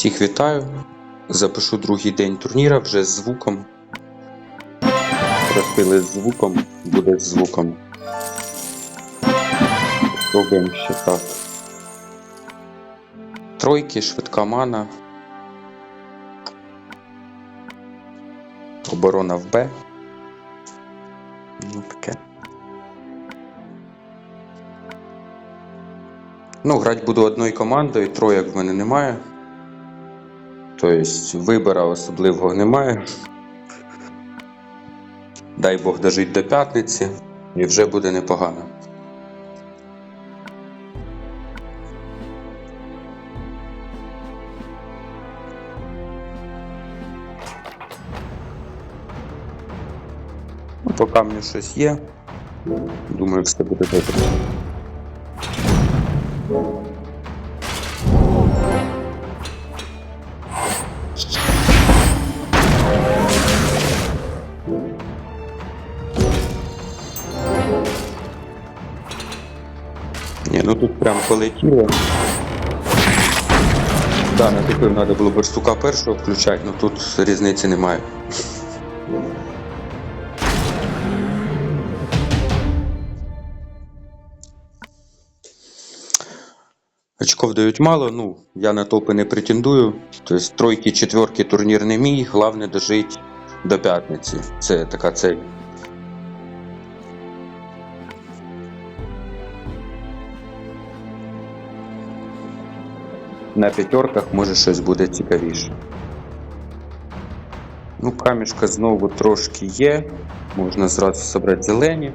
Всіх вітаю. Запишу другий день турніра вже з звуком. Просили з звуком, буде з звуком. Спробуємо ще так. Тройки, швидка мана. Оборона в Б. Ну таке. Ну, грати буду одною командою, троєк в мене немає. Тобто вибора особливого немає. Дай Бог дожить до п'ятниці і вже буде непогано. По камню щось є. Думаю, все буде добре. Прям полетіло. Да, тепер треба було берстука першого включати, ну тут різниці немає. Очков дають мало, ну, я на топи не претендую. Тобто тройки, четверки турнір не мій, головне дожити до п'ятниці. Це така цель. На п'ятерках може щось буде цікавіше. Ну, камішка знову трошки є. Можна зразу зібрати зелені.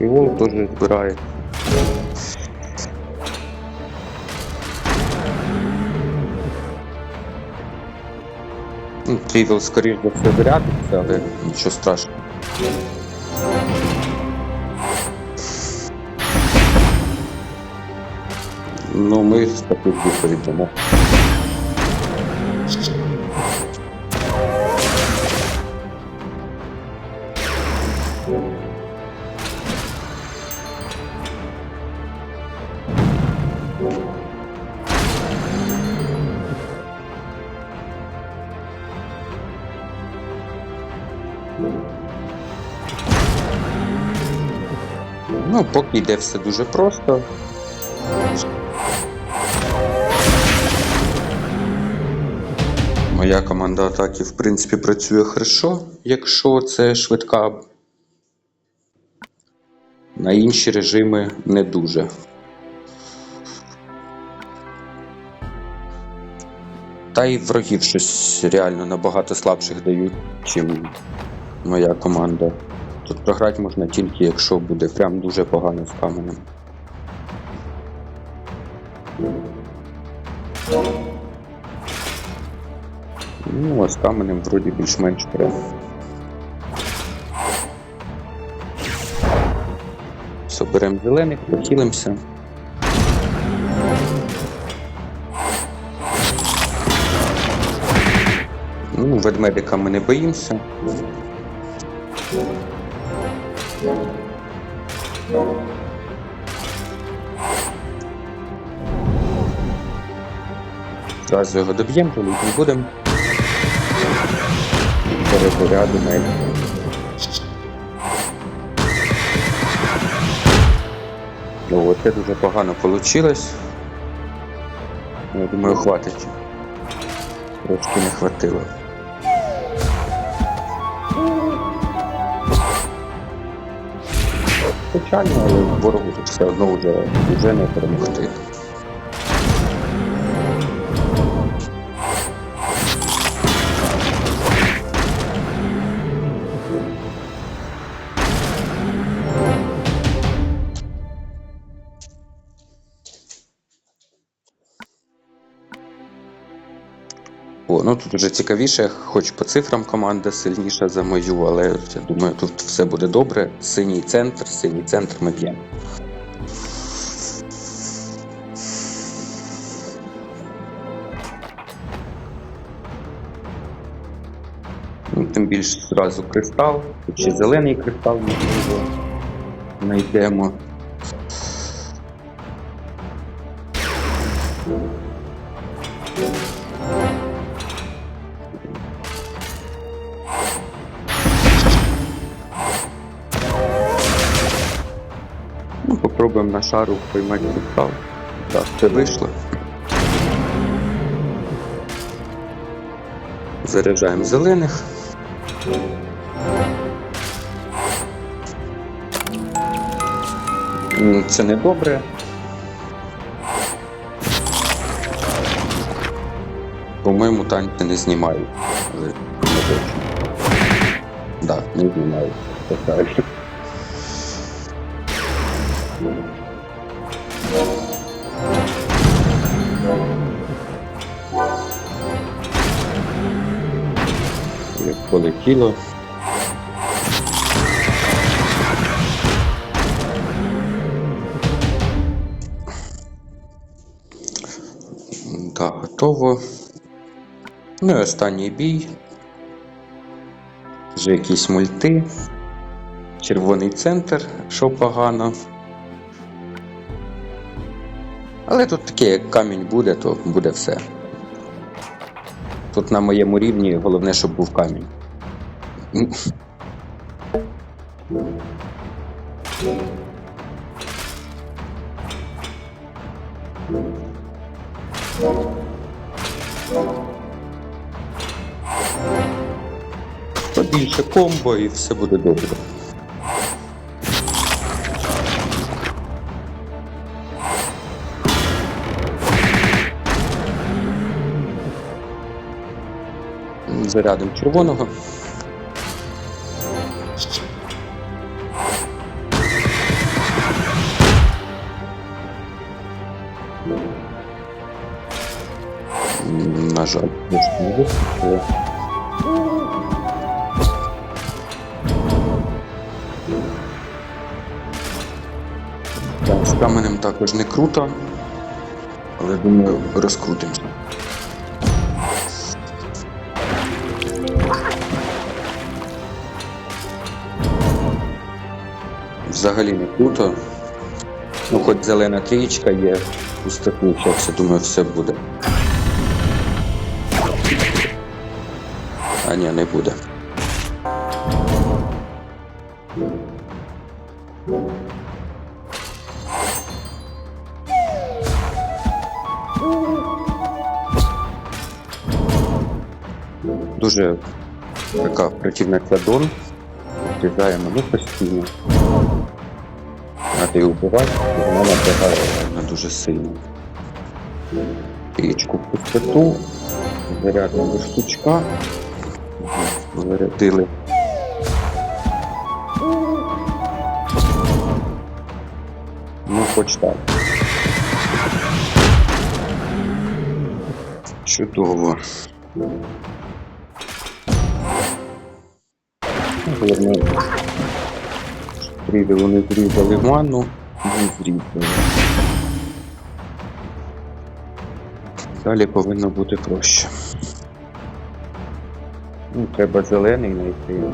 І вол теж збирає. Трівел, скоріш за все, врятиться, але нічого страшного. Ну, ми з таких відповідаємо. Ну, поки йде все дуже просто. Моя команда атаки, в принципі, працює хорошо, якщо це швидка. На інші режими не дуже. Та й врагів щось реально набагато слабших дають, чим моя команда. Тут програти можна тільки, якщо буде прям дуже погано з каменем. Ну, а з каменем вроді більш-менш прям. Все, беремо зелених, похилимося. Ну, ведмедика ми не боїмося. Зразу його доб'ємо, то не будемо. Перезарядимо. Ну, це дуже погано вийшло. Я думаю, хватить. Трошки не хватило. Печально, але ворогу все одно вже, вже не перемогти. О, ну тут вже цікавіше, хоч по цифрам команда сильніша за мою, але я думаю, тут все буде добре. Синій центр, синій центр ми б'ємо. тим більше зразу кристал. Ще зелений кристал можливо знайдемо. Попробуємо на шару поймати кристал. Так, це вийшло. Заряджаємо зелених. М, Це не добре. По-моєму, танки не знімають. Так, да, не знімають. Полетіло. Так, готово. Ну і останній бій. Вже якісь мульти. Червоний центр, що погано. Але тут таке, як камінь буде, то буде все. Тут на моєму рівні головне, щоб був камінь. Побільше комбо і все буде добре. Зарядом червоного. Каменем також не круто, але думаю, розкрутимося. Взагалі не круто. Ну, хоч зелена трієчка є, пустоту, я думаю, все буде. А ні, не буде. Дуже така противна ця дон. Врізаємо ну постійно. Треба її вбивати, вона напрягає реально дуже сильно. Річку пустоту, зарядимо штучка. Зарядили. Ну, хоч так. Чудово. Головне, Зріли вони зрізали ману, не зрізали. Далі повинно бути проще. Ну, треба зелений знайти.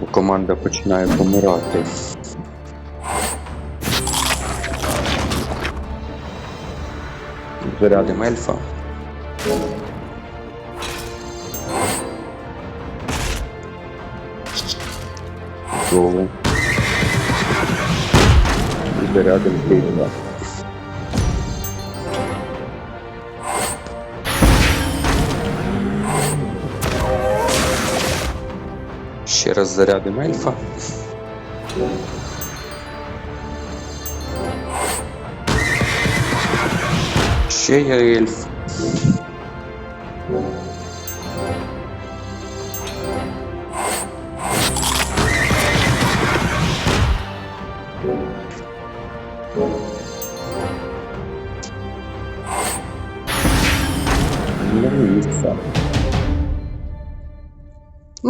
Бо команда починає помирати. Зарядимо ельфа. Готово. І зарядимо крила. Ще раз зарядимо ельфа. Ще є ельф.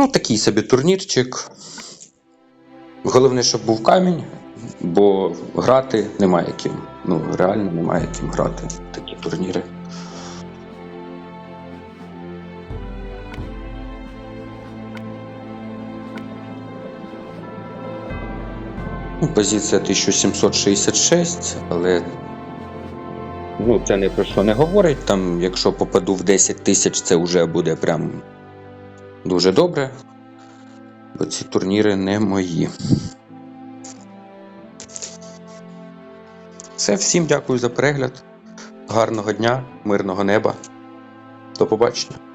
Ну, такий собі турнірчик. Головне, щоб був камінь, бо грати немає ким. Ну, реально немає ким грати такі турніри. Ну, позиція 1766, але ну, це не про що не говорить. Там, якщо попаду в 10 тисяч, це вже буде прям дуже добре. Бо ці турніри не мої. Все, всім дякую за перегляд. Гарного дня, мирного неба. До побачення.